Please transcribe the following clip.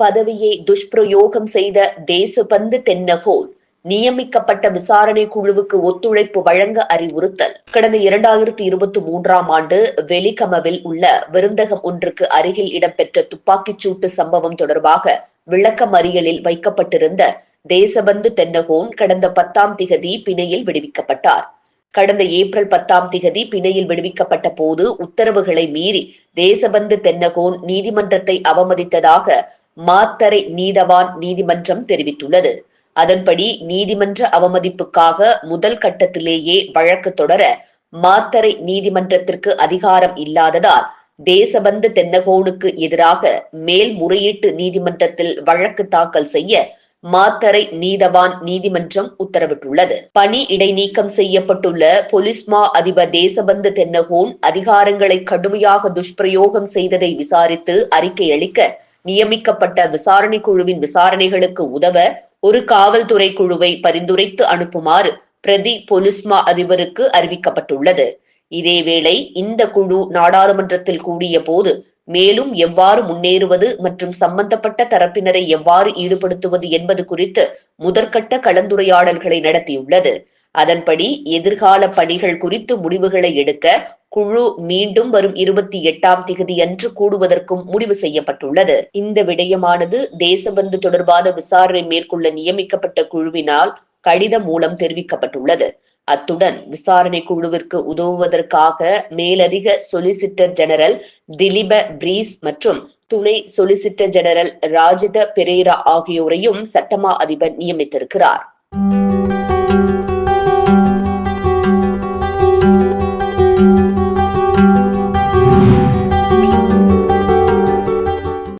பதவியை துஷ்பிரயோகம் செய்த தேசபந்து தென்னகோல் நியமிக்கப்பட்ட விசாரணை குழுவுக்கு ஒத்துழைப்பு வழங்க அறிவுறுத்தல். கடந்த இரண்டாயிரத்தி இருபத்தி மூன்றாம் ஆண்டு வெலிகமவில் உள்ள விருந்தகம் ஒன்றுக்கு அருகில் இடம்பெற்ற துப்பாக்கிச் சூட்டு சம்பவம் தொடர்பாக விளக்கமறியலில் வைக்கப்பட்டிருந்த தேசபந்து தென்னகோன் கடந்த பத்தாம் திகதி பிணையில் விடுவிக்கப்பட்டார். கடந்த ஏப்ரல் பத்தாம் திகதி பிணையில் விடுவிக்கப்பட்ட போது உத்தரவுகளை மீறி தேசபந்து தென்னகோன் நீதிமன்றத்தை அவமதித்ததாக மாத்தரை நீதவான் நீதிமன்றம் தெரிவித்துள்ளது. அதன்படி நீதிமன்ற அவமதிப்புக்காக முதல் கட்டத்திலேயே வழக்கு தொடர மாத்தரை நீதிமன்றத்திற்கு அதிகாரம் இல்லாததால் தேசபந்து தென்னகோனுக்கு எதிராக மேல்முறையீட்டு நீதிமன்றத்தில் வழக்கு தாக்கல் செய்ய மாத்தரை நீதவான் நீதிமன்றம் உத்தரவிட்டுள்ளது. பணி இடைநீக்கம் செய்யப்பட்டுள்ள பொலிஸ்மா அதிபர் தேசபந்து தென்னகோன் அதிகாரங்களை கடுமையாக துஷ்பிரயோகம் செய்ததை விசாரித்து அறிக்கை அளிக்க நியமிக்கப்பட்ட விசாரணை குழுவின் விசாரணைகளுக்கு உதவ ஒரு காவல்துறை குழுவை பரிந்துரைத்து அனுப்புமாறு பிரதி பொலிஸ்மா அதிபருக்கு அறிவிக்கப்பட்டுள்ளது. இதேவேளை இந்த குழு நாடாளுமன்றத்தில் கூடிய போது மேலும் எவ்வாறு முன்னேறுவது மற்றும் சம்பந்தப்பட்ட தரப்பினரை எவ்வாறு ஈடுபடுத்துவது என்பது குறித்து முதற்கட்ட கலந்துரையாடல்களை நடத்தியுள்ளது. அதன்படி எதிர்கால பணிகள் குறித்து முடிவுகளை எடுக்க குழு மீண்டும் வரும் இருபத்தி எட்டாம் திகதி அன்று கூடுவதற்கும் முடிவு செய்யப்பட்டுள்ளது. இந்த விடயமானது தேசபந்து தொடர்பான விசாரணை மேற்கொள்ள நியமிக்கப்பட்ட குழுவினால் கடிதம் மூலம் தெரிவிக்கப்பட்டுள்ளது. அத்துடன் விசாரணை குழுவிற்கு உதவுவதற்காக மேலதிக சொலிசிட்டர் ஜெனரல் திலீப பிரீஸ் மற்றும் துணை சொலிசிட்டர் ஜெனரல் ராஜித பெரேரா ஆகியோரையும் சட்டமா அதிபர் நியமித்திருக்கிறார்.